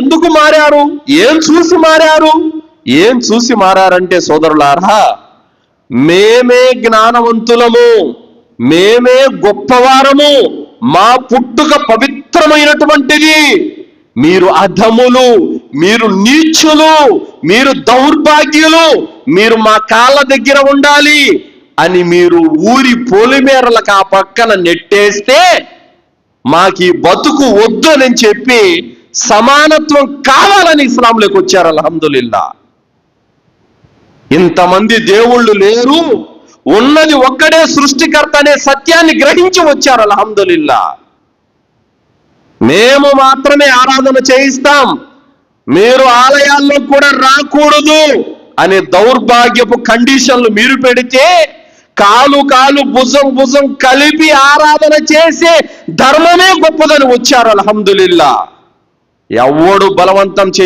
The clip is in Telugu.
ఎందుకు మారారు? ఏం చూసి మారారు? ఏం చూసి మారారంటే సోదరులారా మేమే జ్ఞానవంతులము మేమే గొప్పవారము మా పుట్టుక పవిత్రమైనటువంటిది. మీరు అధములు మీరు నీచులు మీరు దౌర్భాగ్యులు మీరు మా కాళ్ళ దగ్గర ఉండాలి అని మీరు ఊరి పోలిమేరలకు ఆ పక్కన నెట్టేస్తే మాకు ఈ బతుకు వద్దు అని చెప్పి సమానత్వం కావాలని ఇస్లాంలోకి వచ్చారు అల్హమ్దులిల్లా. ఇంతమంది దేవుళ్ళు లేరు ఉన్నది ఒక్కడే సృష్టికర్త అనే సత్యాన్ని గ్రహించి వచ్చారు అల్హమ్దులిల్లా. మేము మాత్రమే ఆరాధన చేయిస్తాం మీరు ఆలయాల్లో కూడా రాకూడదు అనే దౌర్భాగ్యపు కండిషన్లు మీరు పెడితే కాలు కాలు భుజం భుజం కలిపి ఆరాధన చేసే ధర్మమే గొప్పదని వచ్చారు అల్హమ్దులిల్లా. ఎవడు బలవంతం చేయలే